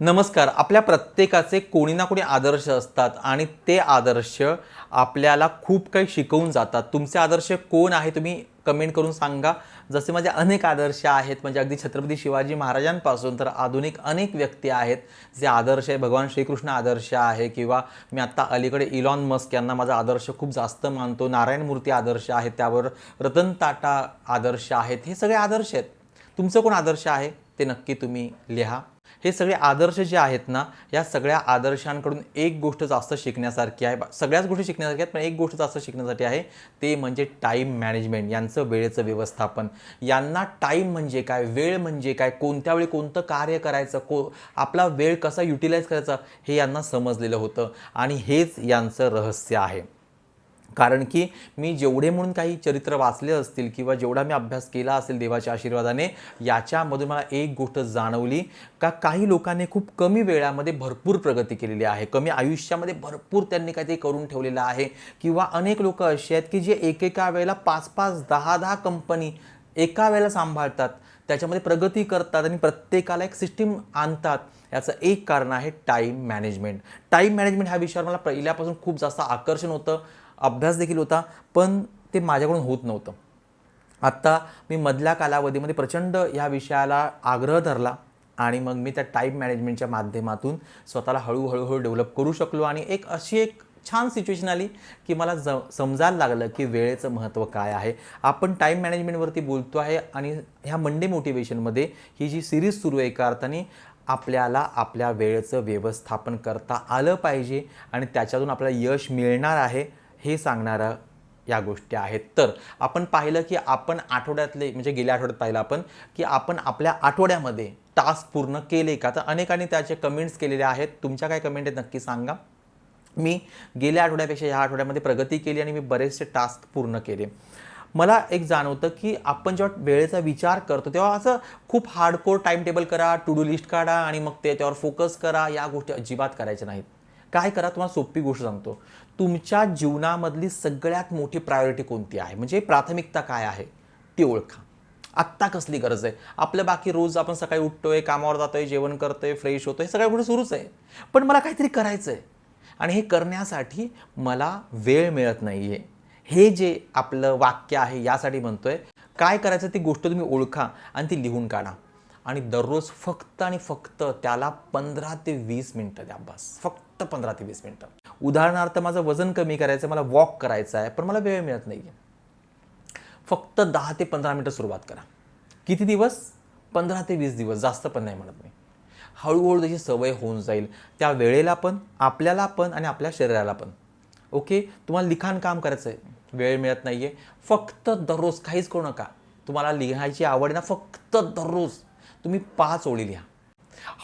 नमस्कार. आपल्या प्रत्येकाचे कोणी ना कोणी आदर्श असतात आणि ते आदर्श आपल्याला खूप काही शिकवून जातात. तुमचे आदर्श कोण आहे तुम्ही कमेंट करून सांगा. जसे माझे अनेक आदर्श आहेत म्हणजे अगदी छत्रपती शिवाजी महाराजांपासून तर आधुनिक अनेक व्यक्ती आहेत जे आदर्श आहे. भगवान श्रीकृष्ण आदर्श आहे किंवा मी आत्ता अलीकडे इलॉन मस्क यांना माझा आदर्श खूप जास्त मानतो. नारायण मूर्ती आदर्श आहेत त्यावर रतन टाटा आदर्श आहेत हे सगळे आदर्श आहेत. तुमचं कोण आदर्श आहे? ते नक्की तुम्ही लिहा. हे सगळे आदर्श जे आहेत ना या सगळ्या आदर्शांकडून एक गोष्ट जास्त शिकण्यासारखी आहे. सगळ्याच गोष्टी शिकण्यासारखी आहेत पण एक गोष्ट जास्त शिकण्यासाठी आहे ते म्हणजे टाईम मॅनेजमेंट यांचं वेळेचं व्यवस्थापन. यांना टाईम म्हणजे काय वेळ म्हणजे काय कोणत्या वेळी कोणतं कार्य करायचं को आपला वेळ कसा युटिलाइज करायचा हे यांना समजलेलं होतं. आणि हेच यांचं रहस्य आहे. कारण की मी जेवढे म्हणून काही चरित्र वाचले असतील किंवा जेवढा मी अभ्यास केला असेल देवाच्या आशीर्वादाने याच्यामधून मला एक गोष्ट जाणवली का काही लोकांनी खूप कमी वेळामध्ये भरपूर प्रगती केलेली आहे. कमी आयुष्यामध्ये भरपूर त्यांनी काहीतरी करून ठेवलेलं आहे. किंवा अनेक लोक असे आहेत की जे एकेका वेळेला पाच पाच दहा दहा कंपनी एका वेळेला सांभाळतात त्याच्यामध्ये प्रगती करतात आणि प्रत्येकाला एक सिस्टीम आणतात. याचं एक कारण आहे टाईम मॅनेजमेंट टाईम मॅनेजमेंट ह्या विषयावर मला पहिल्यापासून खूप जास्त आकर्षण होतं. अभ्यास देखील होता पण ते माझ्याकडून होत नव्हतं. आत्ता मी मधल्या कालावधीमध्ये प्रचंड ह्या विषयाला आग्रह धरला आणि मग मी त्या टाईम मॅनेजमेंटच्या माध्यमातून स्वतःला हळूहळूहळू डेव्हलप करू शकलो आणि एक अशी एक छान सिच्युएशन आली की मला ज समजायला लागलं की वेळेचं महत्त्व काय आहे. आपण टाईम मॅनेजमेंटवरती बोलतो आहे आणि ह्या मंडे मोटिवेशनमध्ये ही जी सिरीज सुरू आहे एका अर्थाने आपल्याला आपल्या वेळेचं व्यवस्थापन करता आलं पाहिजे आणि त्याच्यातून आपल्याला यश मिळणार आहे. हे सांगणारं या गोष्टी आहेत. तर आपण पाहिलं की आपण आठवड्यातले म्हणजे गेल्या आठवड्यात पाहिलं आपण की आपण आपल्या आठवड्यामध्ये टास्क पूर्ण केले का? तर अनेकांनी त्याचे कमेंट्स केलेले आहेत. तुमच्या काय कमेंट आहेत नक्की सांगा. मी गेल्या आठवड्यापेक्षा ह्या आठवड्यामध्ये प्रगती केली आणि मी बरेचसे टास्क पूर्ण केले. मला एक जाणवतं की आपण जेव्हा वेळेचा विचार करतो तेव्हा असं खूप हार्डकोर टाईम टेबल करा टू डू लिस्ट काढा आणि मग ते त्यावर फोकस करा. या गोष्टी अजिबात करायच्या नाहीत. काय करा तुम्हाला सोपी गोष्ट सांगतो. तुमच्या जीवनामधली सगळ्यात मोठी प्रायोरिटी कोणती आहे? म्हणजे प्राथमिकता काय आहे? ती ओळखा. आत्ता कसली गरज आहे? आपलं बाकी रोज आपण सकाळी उठतोय कामावर जातोय जेवण करतोय फ्रेश होतोय हे सगळ्या गोष्टी सुरूच आहे. पण मला काहीतरी करायचं आहे. आणि हे करण्यासाठी मला वेळ मिळत नाही आहे हे जे आपलं वाक्य आहे यासाठी म्हणतोय काय करायचं ती गोष्ट तुम्ही ओळखा आणि ती लिहून काढा. आणि दररोज फक्त आणि फक्त त्याला पंधरा ते वीस मिनटं द्या बस. फक्त पंधरा ते वीस मिनटं. उदाहरणार्थ माझं वजन कमी करायचं मला वॉक करायचं आहे पण मला वेळ मिळत नाही आहे फक्त दहा ते पंधरा मिनटं सुरुवात करा. किती दिवस? पंधरा ते वीस दिवस जास्त पण नाही म्हणत मी. हळूहळू त्याची सवय होऊन जाईल त्या वेळेला पण आपल्याला पण आणि आपल्या शरीराला पण. ओके? तुम्हाला लिखाण काम करायचं आहे वेळ मिळत नाही आहे फक्त दररोज काहीच करू नका. तुम्हाला लिहायची आवड ना फक्त दररोज. तुम्ही पाच ओळी लिहा.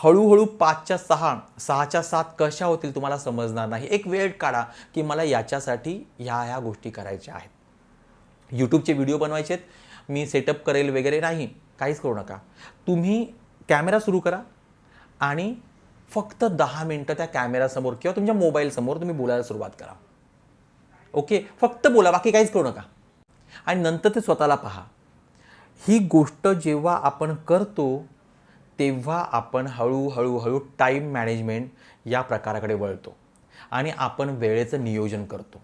हळूहळू पाचच्या सहा सहाच्या सात कशा होतील तुम्हाला समजणार नाही. एक वेळ काढा की मला याच्यासाठी ह्या ह्या गोष्टी करायच्या आहेत. यूट्यूबचे व्हिडिओ बनवायचे आहेत मी सेटअप करेल वगैरे नाही. काहीच करू नका. तुम्ही कॅमेरा सुरू करा आणि फक्त दहा मिनटं त्या कॅमेरासमोर किंवा तुमच्या मोबाईलसमोर तुम्ही बोलायला सुरुवात करा. ओके फक्त बोला बाकी काहीच करू नका. आणि नंतर ते स्वतःला पहा. ही गोष्ट जेव्हा आपण करतो तेव्हा आपण हळूहळू हळू टाईम मॅनेजमेंट या प्रकाराकडे वळतो आणि आपण वेळेचं नियोजन करतो.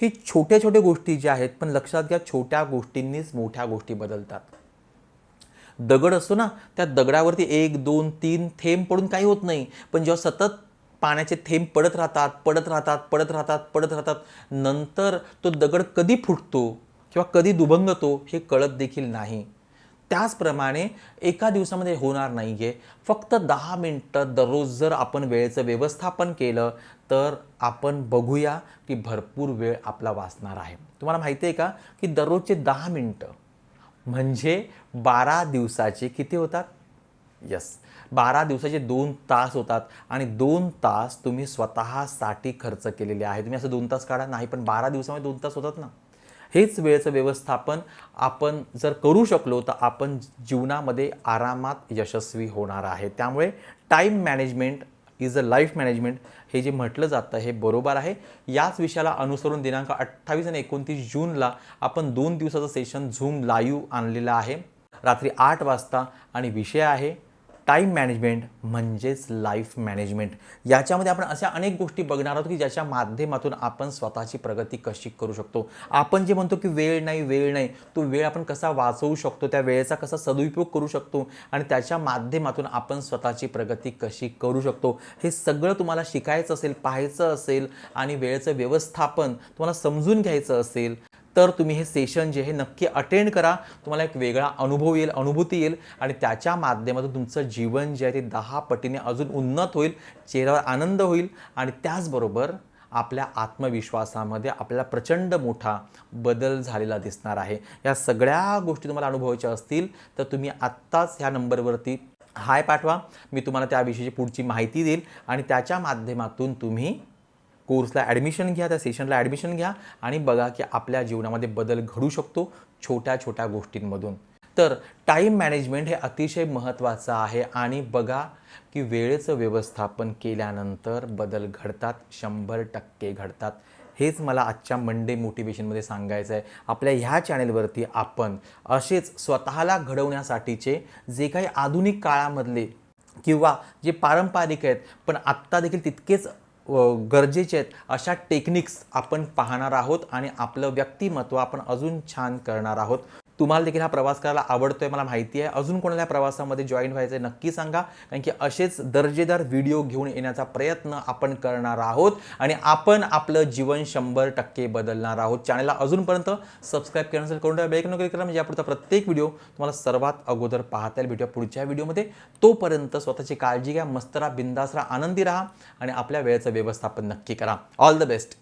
ही छोट्या छोट्या गोष्टी ज्या आहेत पण लक्षात घ्या छोट्या गोष्टींनीच मोठ्या गोष्टी बदलतात. दगड असतो ना त्या दगडावरती एक दोन तीन थेंब पडून काही होत नाही. पण जेव्हा सतत पाण्याचे थेंब पडत राहतात पडत राहतात पडत राहतात पडत राहतात नंतर तो दगड कधी फुटतो किंवा कधी दुभंगतो हे कळत देखील नाही. त्याचप्रमाणे एका दिवसामध्ये होणार नाही आहे फक्त दहा मिनटं दररोज जर आपण वेळेचं व्यवस्थापन केलं तर आपण बघूया की भरपूर वेळ आपला वाचणार आहे. तुम्हाला माहिती आहे का की दररोजचे दहा मिनटं म्हणजे बारा दिवसाचे किती होतात? यस बारा दिवसाचे दोन तास होतात आणि दोन तास तुम्ही स्वतःसाठी खर्च केलेले आहे तुम्ही असं दोन तास काढा नाही पण बारा दिवसामध्ये दोन तास होतात ना. हेच वेळेचं व्यवस्थापन आपण जर करू शकलो तर आपण जीवनामध्ये आरामात यशस्वी होणार आहे. त्यामुळे time management is a life management हे जे म्हटलं जातं हे बरोबर आहे. याच विषयाला अनुसरून दिनांक अठ्ठावीस आणि एकोणतीस जूनला आपण दोन दिवसाचं सेशन झूम लाईव्ह आणलेलं आहे. रात्री आठ वाजता आणि विषय आहे टाईम मॅनेजमेंट म्हणजेच लाईफ मॅनेजमेंट. याच्यामध्ये आपण अशा अनेक गोष्टी बघणार आहोत की ज्याच्या माध्यमातून आपण स्वतःची प्रगती कशी करू शकतो. आपण जे म्हणतो की वेळ नाही वेळ नाही तो वेळ आपण कसा वाचवू शकतो त्या वेळेचा कसा सदुपयोग करू शकतो आणि त्याच्या माध्यमातून आपण स्वतःची प्रगती कशी करू शकतो. हे सगळं तुम्हाला शिकायचं असेल पाहायचं असेल आणि वेळेचं व्यवस्थापन तुम्हाला समजून घ्यायचं असेल तर तुम्ही हे सेशन जे हे नक्की अटेंड करा. तुम्हाला एक वेगळा अनुभव येईल अनुभूती येईल. आणि त्याच्या माध्यमातून तुमचं जीवन जे आहे ते दहा पटीने अजून उन्नत होईल चेहऱ्यावर आनंद होईल. आणि त्याचबरोबर आपल्या आत्मविश्वासामध्ये आपल्याला प्रचंड मोठा बदल झालेला दिसणार आहे. या सगळ्या गोष्टी तुम्हाला अनुभवायच्या असतील तर तुम्ही आत्ताच ह्या नंबरवरती हाय पाठवा. मी तुम्हाला त्याविषयीची पुढची माहिती देईल. आणि त्याच्या माध्यमातून तुम्ही कोर्सला ॲडमिशन घ्या त्या सेशनला ॲडमिशन घ्या आणि बघा की आपल्या जीवनामध्ये बदल घडू शकतो छोट्या छोट्या गोष्टींमधून. तर टाईम मॅनेजमेंट हे अतिशय महत्त्वाचं आहे आणि बघा की वेळेचं व्यवस्थापन केल्यानंतर बदल घडतात शंभर टक्के घडतात. हेच मला आजच्या मंडे मोटिवेशनमध्ये सांगायचं आहे. आपल्या ह्या चॅनेलवरती आपण असेच स्वतःला घडवण्यासाठीचे जे काही आधुनिक काळामधले किंवा जे पारंपरिक आहेत पण आत्ता देखील तितकेच गरजेचे आहेत अशा टेक्निक्स आपण पाहणार आहोत आणि आपलं व्यक्तिमत्व आपण अजून छान करणार आहोत. तुम्हाला देखील हा प्रवास करायला आवडतो आहे मला माहिती आहे. अजून कोणाला प्रवासामध्ये जॉईन व्हायचं आहे नक्की सांगा कारण की असेच दर्जेदार व्हिडिओ घेऊन येण्याचा प्रयत्न आपण करणार आहोत आणि आपण आपलं जीवन शंभर टक्के बदलणार आहोत. चॅनलला अजूनपर्यंत सबस्क्राईब कॅन्सल करून करून बेल क्लिक करा म्हणजे यापुढचा प्रत्येक व्हिडिओ तुम्हाला सर्वात अगोदर पाहता येईल. भेटूया पुढच्या व्हिडिओमध्ये तोपर्यंत स्वतःची काळजी घ्या मस्त राहा बिंदास राहा आनंदी राहा आणि आपल्या वेळेचं व्यवस्थापन नक्की करा. All the best